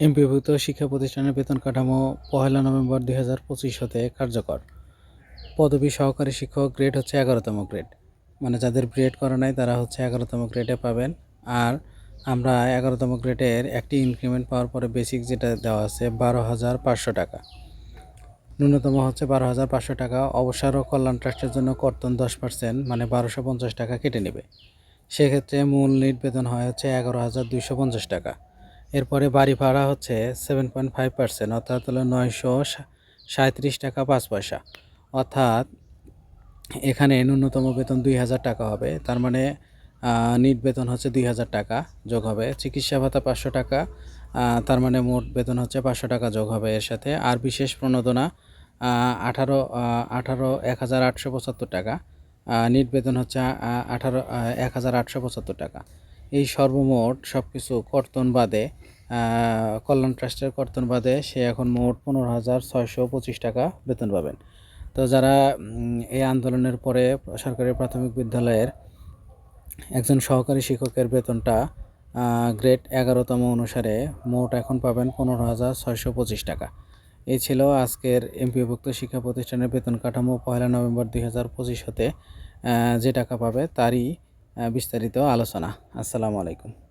এমপিভুক্ত শিক্ষা প্রতিষ্ঠানের বেতন কাঠামো পহেলা নভেম্বর দুই হাজার পঁচিশ হতে কার্যকর। পদবী সহকারী শিক্ষক গ্রেড হচ্ছে এগারোতম গ্রেড। মানে যাদের গ্রেড করা নাই, তারা হচ্ছে এগারোতম গ্রেডে পাবেন। আর আমরা এগারোতম গ্রেডের একটি ইনক্রিমেন্ট পাওয়ার পরে বেসিক যেটা দেওয়া আছে, বারো হাজার পাঁচশো টাকা। ন্যূনতম হচ্ছে বারো হাজার পাঁচশো টাকা। অবসর ও কল্যাণ ট্রাস্টের জন্য কর্তন দশ পার্সেন্ট মানে বারোশো পঞ্চাশ টাকা কেটে নেবে। সেক্ষেত্রে মূল নিট বেতন হয় হচ্ছে এগারো হাজার দুইশো পঞ্চাশ টাকা। এরপরে বাড়ি ভাড়া হচ্ছে সেভেন পয়েন্ট ফাইভ পার্সেন্ট অর্থাৎ হলো নয়শো সাঁত্রিশ টাকা পাঁচ পয়সা। অর্থাৎ এখানে ন্যূনতম বেতন দুই হাজার টাকা হবে, তার মানে নিট বেতন হচ্ছে দুই হাজার টাকা যোগ হবে, চিকিৎসা ভাতা পাঁচশো টাকা তার মানে মোট বেতন হচ্ছে পাঁচশো টাকা যোগ হবে এর সাথে। আর বিশেষ প্রণোদনা আঠারো আঠারো, এক হাজার আটশো পঁচাত্তর টাকা নিট বেতন হচ্ছে আঠারো এক হাজার আটশো পঁচাত্তর টাকা। এই সর্বমোট সব কিছু কর্তন বাদে কল্যাণ ট্রাস্টের কর্তন বাদে সে এখন মোট পনেরো হাজার ছয়শো পঁচিশ টাকা বেতন পাবেন। তো যারা এই আন্দোলনের পরে সরকারি প্রাথমিক বিদ্যালয়ের একজন সহকারী শিক্ষকের বেতনটা গ্রেড এগারোতম অনুসারে মোট এখন পাবেন পনেরো হাজার ছয়শো পঁচিশ টাকা। এই ছিল আজকের এমপিভুক্ত শিক্ষা প্রতিষ্ঠানের বেতন কাঠামো পয়লা নভেম্বর দুই হাজার পঁচিশ হতে যে টাকা পাবে তারই বিস্তারিত আলোচনা। আসসালামু আলাইকুম।